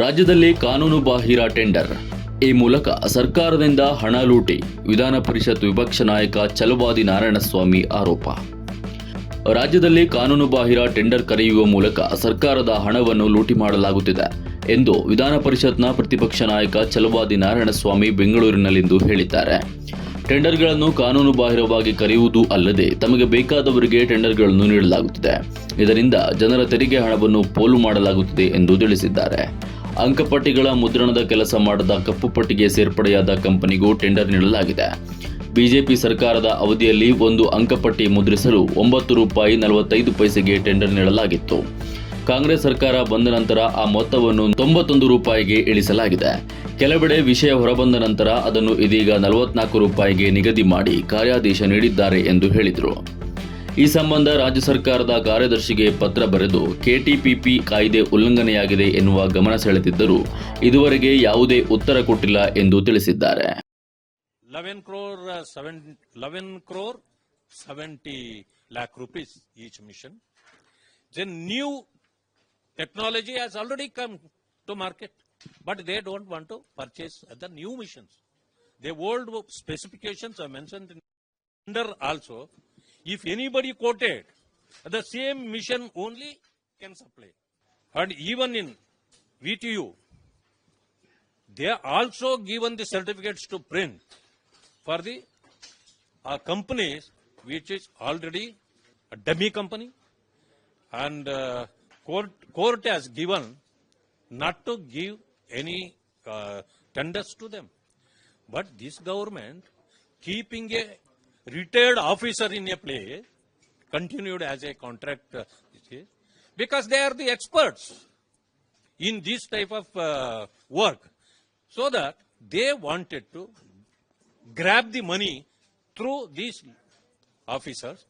ರಾಜ್ಯದಲ್ಲಿ ಕಾನೂನು ಬಾಹಿರ ಟೆಂಡರ್. ಈ ಮೂಲಕ ಸರ್ಕಾರದಿಂದ ಹಣ ಲೂಟಿ, ವಿಧಾನ ಪರಿಷತ್ ವಿಪಕ್ಷ ನಾಯಕ ಚಲುವಾದಿ ನಾರಾಯಣಸ್ವಾಮಿ ಆರೋಪ. ರಾಜ್ಯದಲ್ಲಿ ಕಾನೂನು ಬಾಹಿರ ಟೆಂಡರ್ ಕರೆಯುವ ಮೂಲಕ ಸರ್ಕಾರದ ಹಣವನ್ನು ಲೂಟಿ ಮಾಡಲಾಗುತ್ತಿದೆ ಎಂದು ವಿಧಾನ ಪರಿಷತ್ನ ಪ್ರತಿಪಕ್ಷ ನಾಯಕ ಚಲುವಾದಿ ನಾರಾಯಣಸ್ವಾಮಿ ಬೆಂಗಳೂರಿನಲ್ಲಿಂದು ಹೇಳಿದ್ದಾರೆ. ಟೆಂಡರ್ಗಳನ್ನು ಕಾನೂನು ಬಾಹಿರವಾಗಿ ಕರೆಯುವುದು ಅಲ್ಲದೆ ತಮಗೆ ಬೇಕಾದವರಿಗೆ ಟೆಂಡರ್ಗಳನ್ನು ನೀಡಲಾಗುತ್ತಿದೆ. ಇದರಿಂದ ಜನರ ತೆರಿಗೆ ಹಣವನ್ನು ಪೋಲು ಮಾಡಲಾಗುತ್ತಿದೆ ಎಂದು ತಿಳಿಸಿದ್ದಾರೆ. ಅಂಕಪಟ್ಟಿಗಳ ಮುದ್ರಣದ ಕೆಲಸ ಮಾಡದ ಕಪ್ಪು ಪಟ್ಟಿಗೆ ಸೇರ್ಪಡೆಯಾದ ಕಂಪನಿಗೂ ಟೆಂಡರ್ ನೀಡಲಾಗಿದೆ. ಬಿಜೆಪಿ ಸರ್ಕಾರದ ಅವಧಿಯಲ್ಲಿ ಒಂದು ಅಂಕಪಟ್ಟಿ ಮುದ್ರಿಸಲು ಒಂಬತ್ತು ರೂಪಾಯಿ ನಲವತ್ತೈದು ಪೈಸೆಗೆ ಟೆಂಡರ್ ನೀಡಲಾಗಿತ್ತು. ಕಾಂಗ್ರೆಸ್ ಸರ್ಕಾರ ಬಂದ ನಂತರ ಆ ಮೊತ್ತವನ್ನು ತೊಂಬತ್ತೊಂದು ರೂಪಾಯಿಗೆ ಇಳಿಸಲಾಗಿದೆ. ಕೆಲವೆಡೆ ವಿಷಯ ಹೊರಬಂದ ನಂತರ ಅದನ್ನು ಇದೀಗ ನಲವತ್ನಾಲ್ಕು ರೂಪಾಯಿಗೆ ನಿಗದಿ ಮಾಡಿ ಕಾರ್ಯಾದೇಶ ನೀಡಿದ್ದಾರೆ ಎಂದು ಹೇಳಿದರು. ಈ ಸಂಬಂಧ ರಾಜ್ಯ ಸರ್ಕಾರದ ಕಾರ್ಯದರ್ಶಿಗೆ ಪತ್ರ ಬರೆದು ಕೆಟಿಪಿಪಿ ಕಾಯ್ದೆ ಉಲ್ಲಂಘನೆಯಾಗಿದೆ ಎನ್ನುವ ಗಮನ ಸೆಳೆದಿದ್ದರೂ ಇದುವರೆಗೆ ಯಾವುದೇ ಉತ್ತರ ಕೊಟ್ಟಿಲ್ಲ ಎಂದು ತಿಳಿಸಿದ್ದಾರೆ 11 crore seven seven, 11 seventy 70 lakh each mission mission. New technology come to market, but they don't want to purchase the new missions. The old specifications are mentioned in also. If anybody quoted, the same mission only can supply. And even in VTU, they are also given the certificates to print for the uh, companies which is already a dummy company and uh, court, court has given not to give any uh, tenders to them but this government keeping a retired officer in a place continued as a contract uh, because they are the experts in this type of uh, work. So that they wanted to grab the money through these officers